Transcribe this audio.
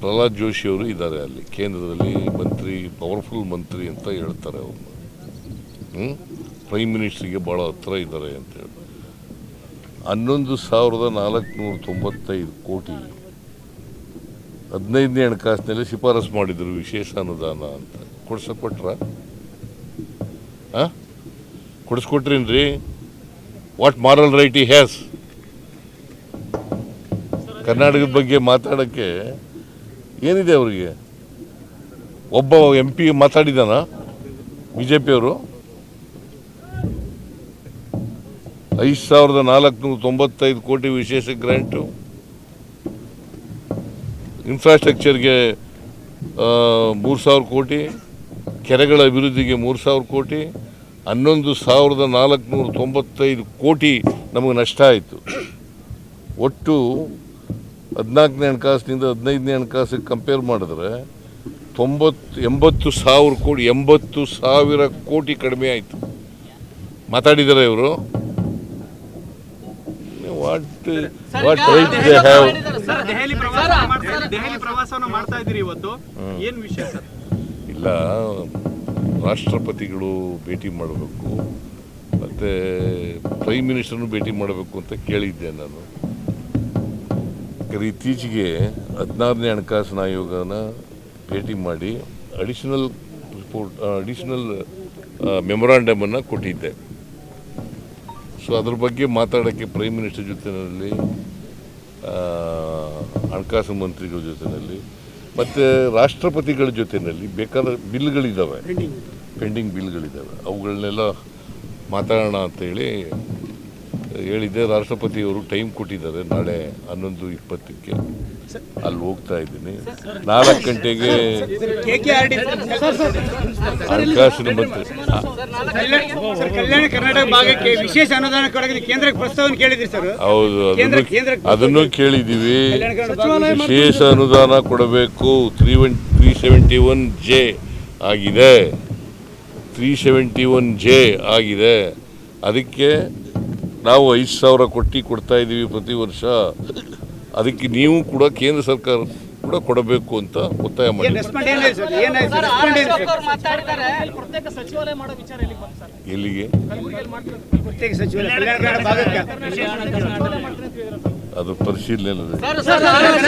ಪ್ರಹ್ಲಾದ್ ಜೋಶಿ ಅವರು ಇದ್ದಾರೆ ಅಲ್ಲಿ. ಕೇಂದ್ರದಲ್ಲಿ ಮಂತ್ರಿ ಪವರ್ಫುಲ್ ಮಂತ್ರಿ ಅಂತ ಹೇಳ್ತಾರೆ ಅವ್ರನ್ನ ಹ್ಞೂ ಪ್ರೈಮ್ ಮಿನಿಸ್ಟ್ರಿಗೆ ಭಾಳ ಹತ್ರ ಇದ್ದಾರೆ ಅಂತೇಳಿ ಹನ್ನೊಂದು ಸಾವಿರದ ನಾಲ್ಕುನೂರ ತೊಂಬತ್ತೈದು ಕೋಟಿ. ಹದಿನೈದನೇ ಹಣಕಾಸಿನಲ್ಲಿ ಶಿಫಾರಸು ಮಾಡಿದರು ವಿಶೇಷ ಅನುದಾನ ಅಂತ. ಕೊಡ್ಸ ಕೊಟ್ರ ಹಾಂ ಕೊಡಿಸ್ಕೊಟ್ರೇನ್ರಿ? What moral right he has ಕರ್ನಾಟಕದ ಬಗ್ಗೆ ಮಾತಾಡೋಕ್ಕೆ ಏನಿದೆ ಅವರಿಗೆ? ಒಬ್ಬ ಎಂ ಪಿ ಮಾತಾಡಿದಾನ ಬಿ ಜೆ ಪಿಯವರು ಐದು ಸಾವಿರದ ನಾಲ್ಕುನೂರ ತೊಂಬತ್ತೈದು ಕೋಟಿ ವಿಶೇಷ ಗ್ರ್ಯಾಂಟು. ಇನ್ಫ್ರಾಸ್ಟ್ರಕ್ಚರ್ಗೆ ಮೂರು ಸಾವಿರ ಕೋಟಿ, ಕೆರೆಗಳ ಅಭಿವೃದ್ಧಿಗೆ ಮೂರು ಸಾವಿರ ಕೋಟಿ, ಹನ್ನೊಂದು ಸಾವಿರದ ನಾಲ್ಕುನೂರ ತೊಂಬತ್ತೈದು ಕೋಟಿ ನಮಗೆ ನಷ್ಟ ಆಯಿತು. ಒಟ್ಟು ಹದಿನಾಲ್ಕನೇ ಹಣಕಾಸಿನಿಂದ ಹದಿನೈದನೇ ಹಣಕಾಸಿಗೆ ಕಂಪೇರ್ ಮಾಡಿದ್ರೆ ತೊಂಬತ್ತು ಎಂಬತ್ತು ಸಾವಿರ ಕೋಟಿ ಎಂಬತ್ತು ಸಾವಿರ ಕೋಟಿ ಕಡಿಮೆ ಆಯಿತು. ಮಾತಾಡಿದ್ದಾರೆ ಇವರು. What what right they have Delhi ಪ್ರವಾಸ ಮಾಡ್ತಾ- ದೆಹಲಿ ಪ್ರವಾಸವನ್ನ ಮಾಡ್ತಾ ಇದ್ದೀರಿ ಇವತ್ತು. ಏನು ವಿಷಯ ಸರ್? ಇಲ್ಲ ರಾಷ್ಟ್ರಪತಿಗಳು ಭೇಟಿ ಮಾಡಬೇಕು ಮತ್ತು ಪ್ರೈಮ್ ಮಿನಿಸ್ಟರ್ನು ಭೇಟಿ ಮಾಡಬೇಕು ಅಂತ ಕೇಳಿದ್ದೆ ನಾನು. ಯಾಕಂದ್ರೆ ಇತ್ತೀಚೆಗೆ ಹದಿನಾರನೇ ಹಣಕಾಸಿನ ಆಯೋಗನ ಭೇಟಿ ಮಾಡಿ ಅಡಿಷನಲ್ ರಿಪೋರ್ಟ್ ಅಡಿಷನಲ್ ಮೆಮೊರಾಂಡಮನ್ನು ಕೊಟ್ಟಿದ್ದೆ. ಸೊ ಅದ್ರ ಬಗ್ಗೆ ಮಾತಾಡೋಕ್ಕೆ ಪ್ರೈಮ್ ಮಿನಿಸ್ಟರ್ ಜೊತೆಯಲ್ಲಿ ಹಣಕಾಸು ಮಂತ್ರಿಗಳ ಜೊತೆಯಲ್ಲಿ ಮತ್ತು ರಾಷ್ಟ್ರಪತಿಗಳ ಜೊತೆಯಲ್ಲಿ ಬೇಕಾದ ಬಿಲ್ಗಳಿದ್ದಾವೆ ಪೆಂಡಿಂಗ್ ಬಿಲ್ಗಳಿದ್ದಾವೆ ಅವುಗಳನ್ನೆಲ್ಲ ಮಾತಾಡೋಣ ಅಂತೇಳಿ ಹೇಳಿದ್ದೆ ರಾಷ್ಟ್ರಪತಿಯವರು ಟೈಮ್ ಕೊಟ್ಟಿದ್ದಾರೆ ನಾಳೆ ಹನ್ನೊಂದು ಇಪ್ಪತ್ತಕ್ಕೆ. ಅಲ್ಲಿ ಹೋಗ್ತಾ ಇದ್ದೀನಿ. ನಾಲ್ಕು ಗಂಟೆಗೆ ಹಣಕಾಸಿನ ಮಂತ್ರಿ ಸರ್ ಕಲ್ಯಾಣ ಕರ್ನಾಟಕ ಭಾಗಕ್ಕೆ ವಿಶೇಷ ಅನುದಾನ ಕೇಂದ್ರಕ್ಕೆ ಪ್ರಸ್ತಾವನೆ ಕೇಳಿದ್ರಿ ಸರ್. ಹೌದು ಅದನ್ನು ಕೇಳಿದ್ದೀವಿ. ವಿಶೇಷ ಅನುದಾನ ಕೊಡಬೇಕು. Three one three seventy one J ಆಗಿದೆ. ತ್ರೀ ಸೆವೆಂಟಿ ಒನ್ ಜೆ ಆಗಿದೆ. ಅದಕ್ಕೆ ನಾವು ಐದು ಸಾವಿರ ಕೊಟ್ಟು ಕೊಡ್ತಾ ಇದ್ದೀವಿ ಪ್ರತಿ ವರ್ಷ. ಅದಕ್ಕೆ ನೀವು ಕೂಡ ಕೇಂದ್ರ ಸರ್ಕಾರ ಕೂಡ ಕೊಡಬೇಕು ಅಂತ ಒತ್ತಾಯ ಮಾಡಿ. ಎಲ್ಲಿಗೆ ಬಂತು ಸರ್? ಎಲ್ಲಿಗೆ? ಕಲಬುರಗಿಯಲ್ಲಿ ಸಚಿವಾಲಯ ಕಲ್ಯಾಣ ಭಾಗಕ್ಕೆ. ಅದು ಪರಿಶೀಲನೆ ಸರ್